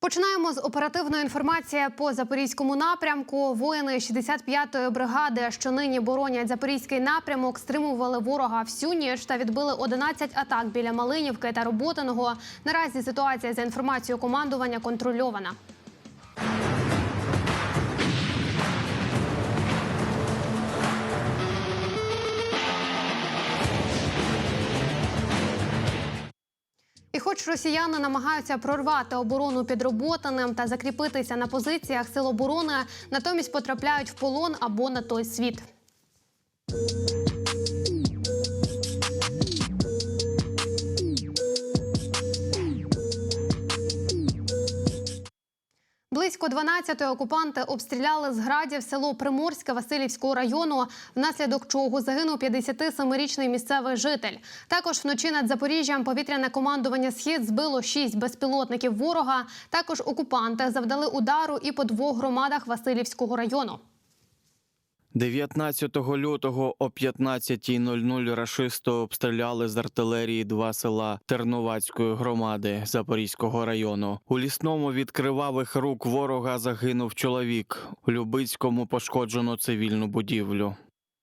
Починаємо з оперативної інформації по запорізькому напрямку. Воїни 65-ї бригади, що нині боронять запорізький напрямок, стримували ворога всю ніч та відбили 11 атак біля Малинівки та Роботиного. Наразі ситуація за інформацією командування контрольована. Хоч росіяни намагаються прорвати оборону під роботаним та закріпитися на позиціях сил оборони, натомість потрапляють в полон або на той світ. Близько 12-ї окупанти обстріляли з градів село Приморське Васильівського району, внаслідок чого загинув 57-річний місцевий житель. Також вночі над Запоріжжям повітряне командування Схід збило шість безпілотників ворога. Також окупанти завдали удару і по двох громадах Васильівського району. 19 лютого о 15.00 рашисти обстріляли з артилерії два села Терновацької громади Запорізького району. У лісному від кривавих рук ворога загинув чоловік. У Любицькому пошкоджено цивільну будівлю.